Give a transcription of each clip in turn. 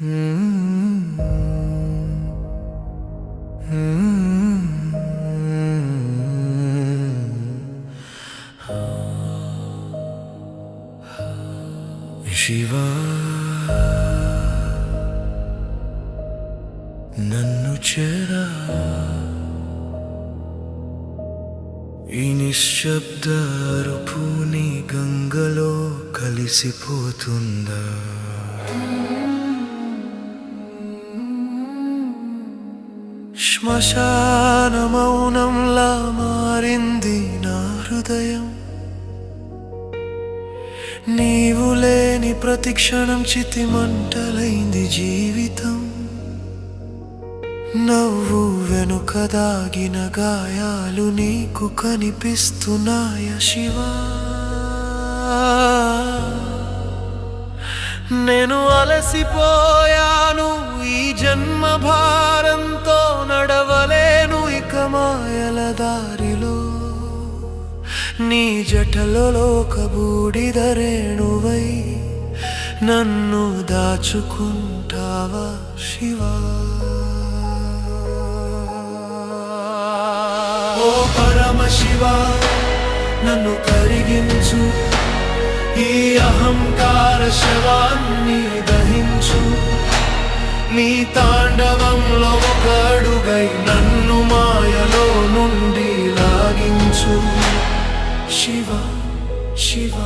శివా నన్ను చేరా. ఈ నిశ్శబ్ద అరుపు నీ గంగలో కలిసిపోతుందా? శ్మశాన మౌనంలా మారింది నా హృదయం. నీవు లేని ప్రతిక్షణం చితి మంటలైంది జీవితం. నవ్వు వెనుక దాగిన గాయాలు నీకు కనిపిస్తున్నాయ శివా. నేను అలసిపోయాను ఈ జన్మ భా దారిలో నీ జటలో లోక రేణువై నన్ను దాచుకుంటావా శివా? ఓ పరమ శివ నన్ను కరిగించు. ఈ అహంకార శవాన్ని దహించు. నీ తాండవంలో ఒక అడుగై నన్ను మా నుండి లాగించు. శివ శివ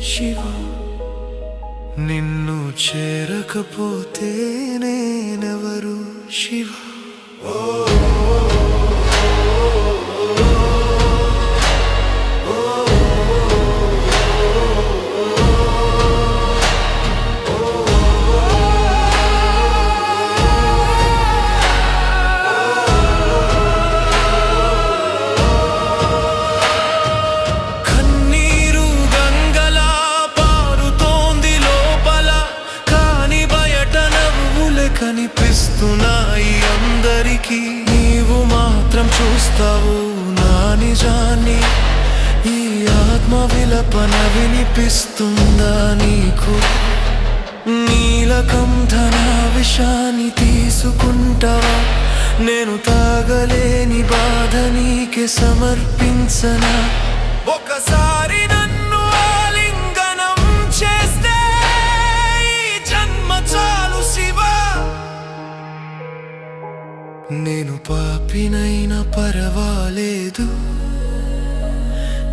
శివ. నిన్ను చేరకపోతే నేనెవరు? శివ. ఓ కనిపిస్తున్నాయి అందరికీ. నీవు మాత్రం చూస్తావు నా నిజాన్ని. ఈ ఆత్మ విలపన వినిపిస్తుందా నీకు? నీలకంఠన విషాన్ని తీసుకుంటావా? నేను తాగలేని బాధ నీకే సమర్పించనా? ఒకసారి నా నేను పాపినైనా పర్వాలేదు.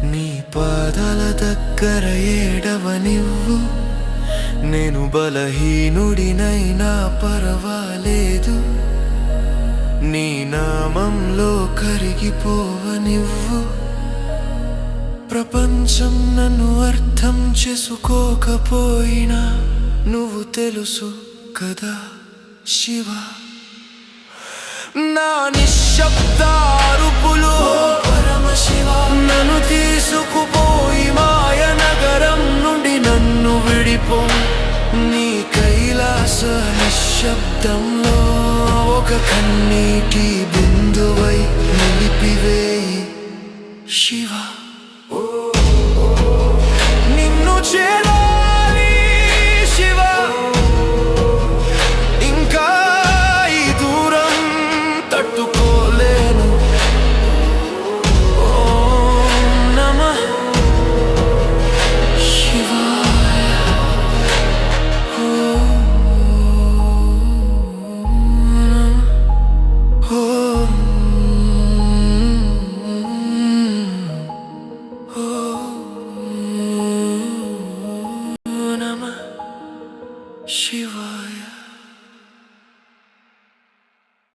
నీ పాదాల దగ్గర ఏడవనివ్వు. నేను బలహీనుడినైనా పర్వాలేదు. నీ నామంలో కరిగిపోవనివ్వు. ప్రపంచం నన్ను అర్థం చేసుకోకపోయినా నువ్వు తెలుసు కదా శివా. నా నిశ్శబ్ద అరుపులు పరమశివ నన్ను తీసుకుపోయి మాయ నగరం నుండి నన్ను విడిపో. నీ కైలాస నిశ్శబ్దంలో ఒక కన్నీటి బిందువై నిలిపివేయి శివ. నిన్ను చేరు She